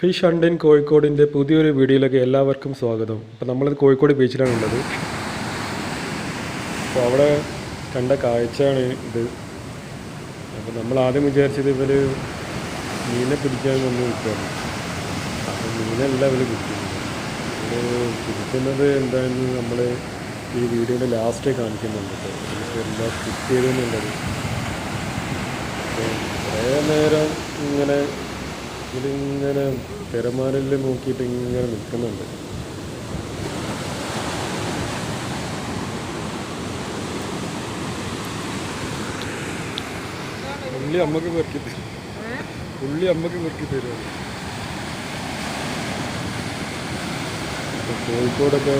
Fish hunt in കോഴിക്കോടിന്റെ പുതിയൊരു വീഡിയോയിലേക്ക് എല്ലാവർക്കും സ്വാഗതം. അപ്പോൾ നമ്മളത് കോഴിക്കോട് ബീച്ചിലാണ് ഉള്ളത്. അപ്പോൾ അവിടെ കണ്ട കാഴ്ചയാണ് ഇത്. അപ്പോൾ നമ്മൾ ആദ്യം വിചാരിച്ചത് ഇവർ മീനെ പിടിക്കാൻ വന്ന് നിൽക്കുകയാണ്. അപ്പോൾ മീനല്ല ഇവർ പിടിക്കുന്നത്. ഇവർ പിടിക്കുന്നത് എന്താണെന്ന് നമ്മൾ ഈ വീഡിയോയുടെ ലാസ്റ്റ് കാണിക്കുന്നുണ്ട് എന്താ കിട്ടിയതെന്നുള്ളത് അപ്പോൾ കുറേ നേരം ഇങ്ങനെ ഇതിലിങ്ങനെ തിരമാലിൽ നോക്കിയിട്ട് ഇങ്ങനെ നിൽക്കുന്നുണ്ട്. ഉള്ളി അമ്മയ്ക്ക് പെറുക്കി തരും. ഉള്ളി അമ്മയ്ക്ക് പെറുക്കി തരും. കോഴിക്കോടൊക്കെ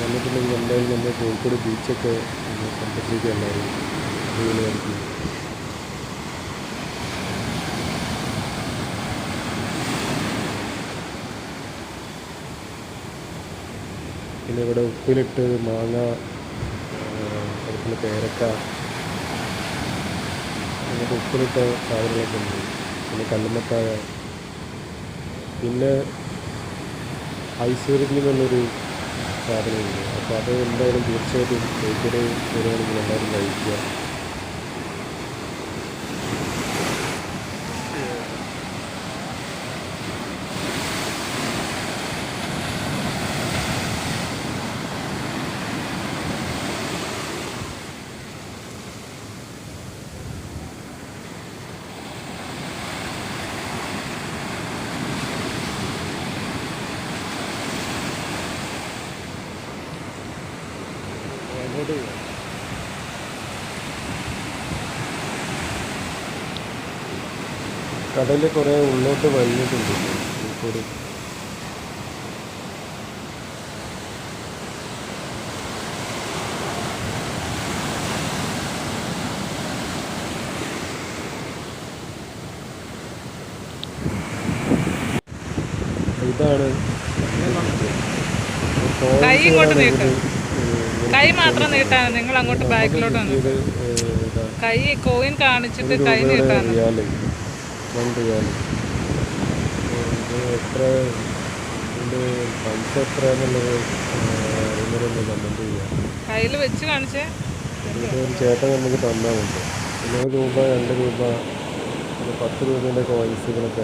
വന്നിട്ടുണ്ടെങ്കിൽ എന്തായാലും നമ്മൾ കോഴിക്കോട് ബീച്ചൊക്കെ സന്ദർശിക്കുക എല്ലാവരും പിന്നെ ഇവിടെ ഉപ്പിലിട്ട് മാങ്ങ അതുപോലെ പേരക്ക അങ്ങനത്തെ ഉപ്പിലിട്ട സാധനങ്ങളൊക്കെ ഉണ്ട്. പിന്നെ കല്ലുമത്തായ പിന്നെ ഐശ്വര്യത്തിൽ എന്നുള്ളൊരു സാധനമുണ്ട്. അപ്പോൾ അത് എന്തായാലും തീർച്ചയായിട്ടും ബേക്കറി വരുവാണെങ്കിൽ എല്ലാവരും കഴിക്കുക. അങ്ങോട്ട് പോവാം. കടൽ കുറേ ഉള്ളോട്ട് വലിഞ്ഞിട്ടുണ്ട് കോഴിക്കോട് ഇതാണ് കൈ ഇങ്ങോട്ട് കൈ മാത്രം നീട്ടാണ് നിങ്ങൾ അങ്ങോട്ട് ബാക്കിലോട്ട് വന്നു. ഇത് ഏഹ്, ഇതാ കൈ കോയിൻ കാണിച്ചിട്ട് കൈ നീട്ടാണ് എത്ര വെച്ച് കാണിച്ചേ? ചേട്ടൻ നമുക്ക് ഒരു രൂപ രണ്ട് രൂപ പത്ത് കോയിൻസുകളൊക്കെ